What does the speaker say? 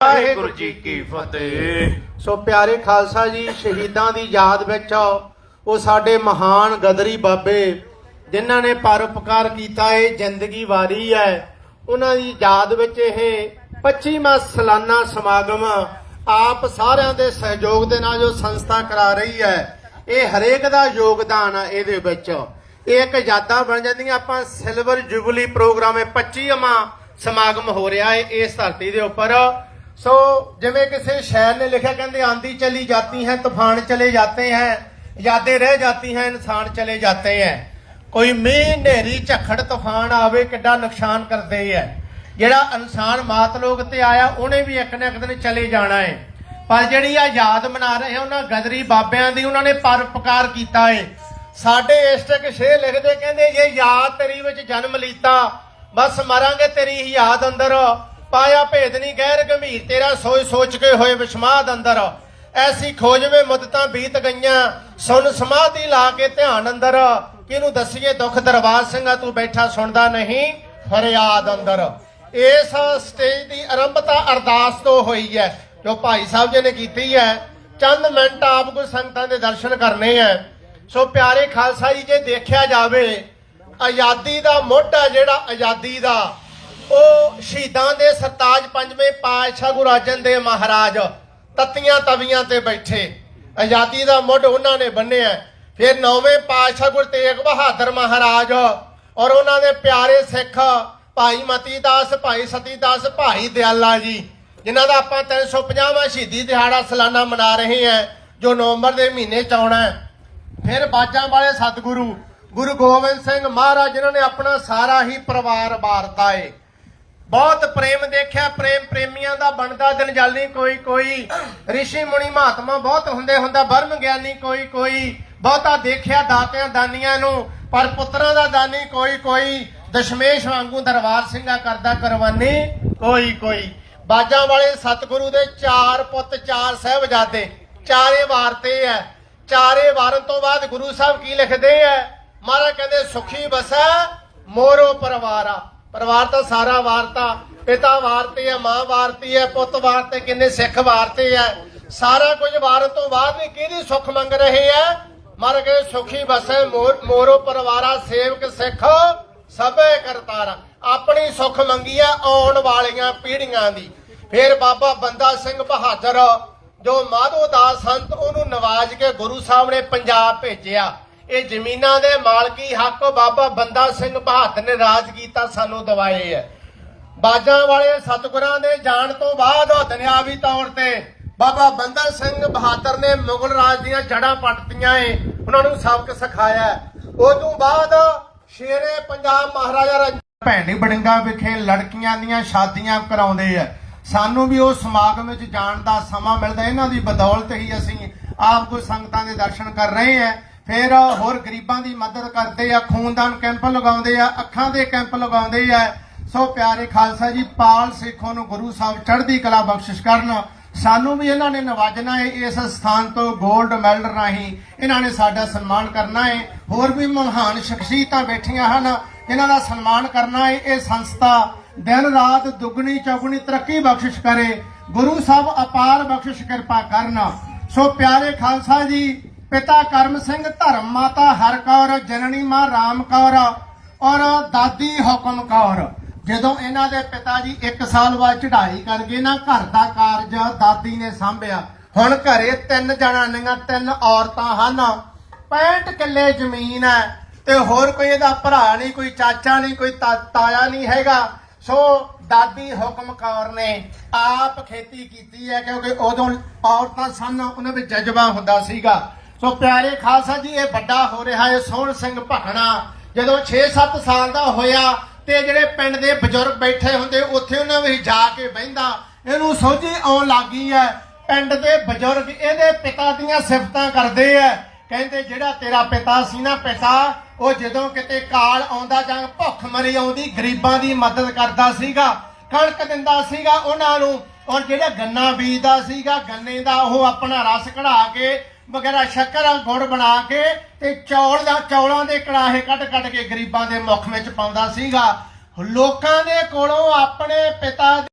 ਵਾਹਿਗੁਰੂ ਜੀ ਕੀ ਫਤਿਹ। ਸੋ ਪਿਆਰੇ ਖਾਲਸਾ ਜੀ, ਸ਼ਹੀਦਾਂ ਦੀ ਯਾਦ ਵਿੱਚ ਉਹ ਸਾਡੇ ਮਹਾਨ ਗਦਰੀ ਬਾਬੇ, ਜਿਨ੍ਹਾਂ ਨੇ ਪਰਉਪਕਾਰ ਕੀਤਾ ਇਹ ਜ਼ਿੰਦਗੀ ਵਾਰੀ ਹੈ। ਉਹਨਾਂ ਦੀ ਯਾਦ ਵਿੱਚ ਇਹ 25ਵਾਂ ਸਾਲਾਨਾ ਸਮਾਗਮ ਆਪ ਸਾਰਿਆਂ ਦੇ ਸਹਿਯੋਗ ਦੇ ਨਾਲ ਜੋ ਸੰਸਥਾ ਕਰਾ ਰਹੀ ਹੈ, ਇਹ ਹਰੇਕ ਦਾ ਯੋਗਦਾਨ ਹੈ ਇਹਦੇ ਵਿੱਚ। ਇਹ ਇੱਕ ਯਾਦਾਂ ਬਣ ਜਾਂਦੀਆਂ, ਆਪਾਂ ਸਿਲਵਰ ਜੁਬਲੀ ਪ੍ਰੋਗਰਾਮ ਹੈ 25ਵਾਂ ਸਮਾਗਮ ਹੋ ਰਿਹਾ ਹੈ ਇਸ ਧਰਤੀ ਦੇ ਉੱਪਰ। ਸੋ ਜਿਵੇਂ ਕਿਸੇ ਸ਼ਾਇਰ ਨੇ ਲਿਖਿਆ, ਕਹਿੰਦੇ ਆਂਦੀ ਚਲੀ ਜਾਤੀ ਹੈ, ਤੂਫਾਨ ਚਲੇ ਜਾਤੇ ਹੈ, ਯਾਦੇ ਰਹਿ ਜਾਤੀ ਹੈ ਇਨਸਾਨ ਚਲੇ ਜਾਤੇ ਹੈ। ਕੋਈ ਮੀਂਹ, ਹਨੇਰੀ, ਝੱਖੜ, ਤੂਫਾਨ ਆਵੇ, ਕਿੱਡਾ ਨੁਕਸਾਨ ਕਰਦੇ ਹੈ। ਜਿਹੜਾ ਇਨਸਾਨ ਮਾਤ ਲੋਕ ਤੇ ਆਇਆ, ਉਹਨੇ ਵੀ ਇੱਕ ਨਾ ਇੱਕ ਦਿਨ ਚਲੇ ਜਾਣਾ ਹੈ। ਪਰ ਜਿਹੜੀ ਆ ਯਾਦ ਮਨਾ ਰਹੇ ਉਹਨਾਂ ਗਦਰੀ ਬਾਬਿਆਂ ਦੀ, ਉਹਨਾਂ ਨੇ ਪਰਉਪਕਾਰ ਕੀਤਾ ਏ ਸਾਡੇ ਇਸ਼ਟਕ ਸ਼ੇਰ ਲਿਖਦੇ, ਕਹਿੰਦੇ, ਜੇ ਯਾਦ ਤੇਰੀ ਵਿੱਚ ਜਨਮ ਲੀਤਾ, ਬਸ ਮਰਾਂਗੇ ਤੇਰੀ ਹੀ ਯਾਦ ਅੰਦਰ। ਪਾਇਆ ਭੇਦ ਨਹੀਂ, ਗੈਰ ਗੰਭੀਰ, ਤੇਰਾ ਸੋਚ ਸੋਚ ਕੇ ਹੋਏ ਵਿਸ਼ਮਾਦ ਅੰਦਰ। ਐਸੀ ਖੋਜਵੇਂ ਮੁੱਦਤਾਂ ਬੀਤ ਗਈਆਂ। ਸੁਣ ਸਮਾਧੀ ਲਾ ਕੇ ਧਿਆਨ ਅੰਦਰ। ਕਿਹਨੂੰ ਦਸੀਏ ਦੁੱਖ ਦਰਬਾਰ ਸਿੰਘਾ, ਤੂੰ ਬੈਠਾ ਸੁਣਦਾ ਨਹੀਂ, ਫਰਿਆਦ ਅੰਦਰ। ਇਸ ਸਟੇਜ ਦੀ ਆਰੰਭਤਾ ਅਰਦਾਸ ਤੋਂ ਹੋਈ ਹੈ। ਜੋ ਭਾਈ ਸਾਹਿਬ ਜੀ ਨੇ ਕੀਤੀ ਹੈ, ਚੰਦ ਮਿੰਟ ਆਪ ਕੋ ਸੰਗਤਾਂ ਦੇ ਦਰਸ਼ਨ ਕਰਨੇ ਹੈ। ਸੋ ਪਿਆਰੇ ਖਾਲਸਾ ਜੀ, ਜੇ ਦੇਖਿਆ ਜਾਵੇ, ਆਜ਼ਾਦੀ ਦਾ ਮੋਢਾ ਜਿਹੜਾ ਆਜ਼ਾਦੀ ਦਾ। ਉਹ ਸ਼ਹੀਦਾਂ ਦੇ ਸਰਤਾਜ ਪੰਜਵੇਂ ਪਾਤਸ਼ਾਹ ਗੁਰੂ ਅਰਜਨ ਦੇਵ ਮਹਾਰਾਜ ਤਤੀਆਂ ਤਵੀਆਂ ਤੇ ਬੈਠੇ। ਆਜ਼ਾਦੀ ਦਾ ਮੁੱਢ ਉਹਨਾਂ ਨੇ ਬੰਨਿਆ। ਫਿਰ ਨੌਵੇਂ ਪਾਤਸ਼ਾਹ ਗੁਰੂ ਤੇਗ ਬਹਾਦਰ ਮਹਾਰਾਜ ਔਰ ਉਹਨਾਂ ਦੇ ਪਿਆਰੇ ਸਿੱਖ ਭਾਈ ਮਤੀ ਦਾਸ ਭਾਈ ਸਤੀ ਦਾਸ ਭਾਈ ਦਿਆਲਾ ਜੀ, ਜਿਨ੍ਹਾਂ ਦਾ ਆਪਾਂ 350ਵਾਂ ਸ਼ਹੀਦੀ ਦਿਹਾੜਾ ਸਾਲਾਨਾ ਮਨਾ ਰਹੇ ਹਾਂ, ਜੋ ਨਵੰਬਰ ਦੇ ਮਹੀਨੇ ਚ ਆਉਣਾ ਹੈ। ਫਿਰ ਬਾਜਾਂ ਵਾਲੇ ਸਤਿਗੁਰੂ ਗੁਰੂ ਗੋਬਿੰਦ ਸਿੰਘ ਮਹਾਰਾਜ, ਜਿਨ੍ਹਾਂ ਨੇ ਆਪਣਾ ਸਾਰਾ ਹੀ ਪਰਿਵਾਰ ਵਾਰਤਾ ਏ। ਬਹੁਤ ਪ੍ਰੇਮ ਦੇਖਿਆ, ਪ੍ਰੇਮ ਪ੍ਰੇਮੀਆਂ ਦਾ ਬਣਦਾ ਦਿਨ ਜਲਨੀ ਕੋਈ ਕੋਈ। ઋષਿ ਮੁਨੀ, ਮਹਾਤਮਾ ਬਹੁਤ ਹੁੰਦੇ ਹੁੰਦਾ ਬਰਮ ਗਿਆਨੀ, ਕੋਈ ਕੋਈ। ਬਹੁਤਾ ਦੇਖਿਆ ਦਾਤਿਆਂ, ਦਾਨੀਆਂ ਨੂੰ, ਪਰ ਪੁੱਤਰਾਂ ਦਾ ਦਾਨੀ, ਕੋਈ ਕੋਈ। ਦਸ਼ਮੇਸ਼ ਵਾਂਗੂ ਦਰਬਾਰ ਸਿੰਘਾ ਕਰਦਾ ਕਰਵਾਨੀ ਕੋਈ ਕੋਈ। ਬਾਜਾਂ ਵਾਲੇ ਸਤਿਗੁਰੂ ਦੇ ਚਾਰ ਪੁੱਤ, ਚਾਰ ਸਹਿਬਜ਼ਾਦੇ। ਚਾਰੇ ਵਾਰਤੇ ਐ। ਚਾਰੇ ਵਾਰਨ ਤੋਂ ਬਾਅਦ ਗੁਰੂ ਸਾਹਿਬ ਕੀ ਲਿਖਦੇ ਐ? ਮਹਾਰਾਜ ਕਹਿੰਦੇ, ਸੁਖੀ ਬਸਾ, ਮੋਰੋ ਪਰਵਾਰਾ। ਪਰਿਵਾਰ ਤਾਂ ਸਾਰਾ ਵਾਰਤਾ, ਪਿਤਾ ਵਾਰਤੇ ਹੈ ਮਾਂ ਵਾਰਤੀ ਹੈ ਪੁੱਤ ਵਾਰਤੇ, ਕਿੰਨੇ ਸਿੱਖ ਵਾਰਤੇ ਹੈ ਸਾਰਾ ਕੁਝ ਵਾਰਨ ਤੋਂ ਬਾਅਦ ਵੀ ਕਿਹਦੀ ਸੁੱਖ ਮੰਗ ਰਹੇ ਹੈ ਮਰ ਗਏ ਸੁਖੀ ਬਸੈ ਮੋਰੋ ਪਰਿਵਾਰਾ ਸੇਵਕ ਸਿੱਖ, ਸਭੇ ਕਰਤਾਰਾ। ਆਪਣੀ ਸੁੱਖ ਮੰਗੀ ਆਉਣ ਵਾਲੀਆਂ ਪੀੜ੍ਹੀਆਂ ਦੀ। ਫਿਰ ਬਾਬਾ ਬੰਦਾ ਸਿੰਘ ਬਹਾਦਰ, ਜੋ ਮਾਧੋ ਦਾਸ ਸੰਤ, ਉਹਨੂੰ ਨਵਾਜ ਕੇ ਗੁਰੂ ਸਾਹਿਬ ਨੇ ਪੰਜਾਬ ਭੇਜਿਆ। ਇਹ ਜ਼ਮੀਨਾਂ ਦੇ ਮਾਲਕੀ ਹੱਕ ਬਾਬਾ ਬੰਦਾ ਸਿੰਘ ਬਹਾਦਰ ਨੇ ਰਾਜ ਕੀਤਾ, ਸਾਨੂੰ ਦਿਵਾਏ ਹੈ। ਬਾਜਾਂ ਵਾਲੇ ਸਤਿਗੁਰਾਂ ਦੇ ਜਾਣ ਤੋਂ ਬਾਅਦ ਦੁਨਿਆਵੀ ਤੌਰ ਤੇ ਬਾਬਾ ਬੰਦਾ ਸਿੰਘ ਬਹਾਦਰ ਨੇ ਮੁਗਲ ਰਾਜ ਦੀਆਂ ਜੜਾਂ ਪੱਟਤੀਆਂ ਏ, ਉਹਨਾਂ ਨੂੰ ਸਬਕ ਸਿਖਾਇਆ ਉਸ ਤੋਂ ਬਾਅਦ ਸ਼ੇਰੇ ਪੰਜਾਬ ਮਹਾਰਾਜਾ ਰਣਜੀਤ ਭੈਣੀ ਬੜਿੰਗਾ ਵਿਖੇ ਲੜਕੀਆਂ ਦੀਆਂ ਸ਼ਾਦੀਆਂ ਕਰਾਉਂਦੇ ਆ। ਸਾਨੂੰ ਵੀ ਉਹ ਸਮਾਗਮ ਵਿੱਚ ਜਾਣ ਦਾ ਸਮਾਂ ਮਿਲਦਾ, ਇਹਨਾਂ ਦੀ ਬਦੌਲਤ ਹੀ ਅਸੀਂ ਆਪ ਕੋ ਸੰਗਤਾਂ ਦੇ ਦਰਸ਼ਨ ਕਰ ਰਹੇ ਆ ਫਿਰ ਹੋਰ ਗਰੀਬਾਂ ਦੀ ਮਦਦ ਕਰਦੇ ਆ, ਖੂਨਦਾਨ ਕੈਂਪ ਲਗਾਉਂਦੇ ਆ, ਅੱਖਾਂ ਦੇ ਕੈਂਪ ਲਗਾਉਂਦੇ ਆ। ਸੋ ਪਿਆਰੇ ਖਾਲਸਾ ਜੀ, ਪਾਲ ਸਿੱਖੋ ਨੂੰ ਗੁਰੂ ਸਾਹਿਬ ਚੜ੍ਹਦੀ ਕਲਾ ਬਖਸ਼ਿਸ਼ ਕਰਨ। ਸਾਨੂੰ ਵੀ ਇਹਨਾਂ ਨੇ ਨਵਾਜਣਾ ਹੈ ਇਸ ਸਥਾਨ ਤੋਂ 골ਡ ਮੈਡਲ ਰਾਹੀਂ ਇਹਨਾਂ ਨੇ ਸਾਡਾ ਸਨਮਾਨ ਕਰਨਾ ਹੈ ਹੋਰ ਵੀ ਮਹਾਨ ਸ਼ਖਸੀਅਤਾਂ ਬੈਠੀਆਂ ਹਨ ਇਹਨਾਂ ਦਾ ਸਨਮਾਨ ਕਰਨਾ ਹੈ ਇਹ ਸੰਸਥਾ ਦਿਨ ਰਾਤ ਦੁੱਗਣੀ ਚੌਗਣੀ ਤਰੱਕੀ ਬਖਸ਼ਿਸ਼ ਕਰੇ। ਗੁਰੂ ਸਾਹਿਬ ਅਪਾਰ ਬਖਸ਼ਿਸ਼ ਕਿਰਪਾ ਕਰਨ। ਸੋ ਪਿਆਰੇ ਖਾਲਸਾ ਜੀ ਪਿਤਾ ਕਰਮ ਸਿੰਘ, ਧਰਮ ਮਾਤਾ ਹਰ ਕੌਰ, ਜਨਨੀ ਮਾਂ ਰਾਮ ਕੌਰ ਔਰ ਦਾਦੀ ਹੁਕਮ ਕੌਰ। ਜਦੋਂ ਇਹਨਾਂ ਦੇ ਪਿਤਾ ਜੀ 1 ਸਾਲ ਬਾਅਦ ਚੜ੍ਹਾਈ ਕਰ ਗਏ ਨਾ ਘਰ ਦਾ ਕਾਰਜ ਦਾਦੀ ਨੇ ਸੰਭਿਆ। ਹੁਣ ਘਰੇ ਤਿੰਨ ਜਣਾਂੀਆਂ ਤਿੰਨ ਔਰਤਾਂ ਹਨ। 65 ਕਿੱਲੇ ਜ਼ਮੀਨ ਹੈ ਤੇ ਹੋਰ ਕੋਈ ਇਹਦਾ ਭਰਾ ਨਹੀਂ, ਕੋਈ ਚਾਚਾ ਨਹੀਂ, ਕੋਈ ਤਾ- ਤਾਇਆ ਨਹੀਂ ਹੈਗਾ। ਸੋ ਦਾਦੀ ਹੁਕਮ ਕੌਰ ਨੇ ਆਪ ਖੇਤੀ ਕੀਤੀ ਹੈ ਕਿਉਂਕਿ ਉਦੋਂ ਔਰਤਾਂ ਸਨ, ਉਹਨਾਂ ਵਿੱਚ ਜਜ਼ਬਾ ਹੁੰਦਾ ਸੀਗਾ। ਸੋ ਪਿਆਰੇ ਖਾਲਸਾ ਜੀ, ਇਹ ਵੱਡਾ ਹੋ ਰਿਹਾ ਹੈ ਸੋਹਣ ਸਿੰਘ ਭਖਣਾ ਜਦੋਂ 6-7 ਸਾਲ ਦਾ ਹੋਇਆ ਤੇ ਜਿਹੜੇ ਪਿੰਡ ਦੇ ਬਜ਼ੁਰਗ ਬੈਠੇ ਹੁੰਦੇ, ਉੱਥੇ ਉਹਨਾਂ ਵਿੱਚ ਜਾ ਕੇ ਬਹਿੰਦਾ। ਇਹਨੂੰ ਸੋਝੀ ਆਉਣ ਲੱਗੀ ਹੈ। ਪਿੰਡ ਦੇ ਬਜ਼ੁਰਗ ਇਹਦੇ ਪਿਤਾ ਦੀਆਂ ਸਿਫਤਾਂ ਕਰਦੇ ਆ ਕਹਿੰਦੇ, ਜਿਹੜਾ ਤੇਰਾ ਪਿਤਾ ਸੀ ਨਾ ਪਿਤਾ, ਉਹ ਜਦੋਂ ਕਿਤੇ ਕਾਲ ਆਉਂਦਾ ਜਾਂ ਭੁੱਖ ਮਰੀ ਆਉਂਦੀ, ਗਰੀਬਾਂ ਦੀ ਮਦਦ ਕਰਦਾ ਸੀਗਾ, ਕਣਕ ਦਿੰਦਾ ਸੀਗਾ ਉਹਨਾਂ ਨੂੰ। ਔਰ ਜਿਹੜਾ ਗੰਨਾ ਬੀਜਦਾ ਸੀਗਾ, ਗੰਨੇ ਦਾ ਉਹ ਆਪਣਾ ਰਸ ਕਢਾ ਕੇ ਵਗੈਰਾ ਸ਼ੱਕਰ ਗੁੜ ਬਣਾ ਕੇ ਤੇ ਚੌਲ ਦਾ ਚੌਲਾਂ ਦੇ ਕੜਾਹੇ ਕੱਢ ਕੱਢ ਕੇ ਗਰੀਬਾਂ ਦੇ ਮੁਖ ਵਿੱਚ ਪਾਉਂਦਾ ਸੀਗਾ। ਲੋਕਾਂ ਦੇ ਕੋਲੋਂ ਆਪਣੇ ਪਿਤਾ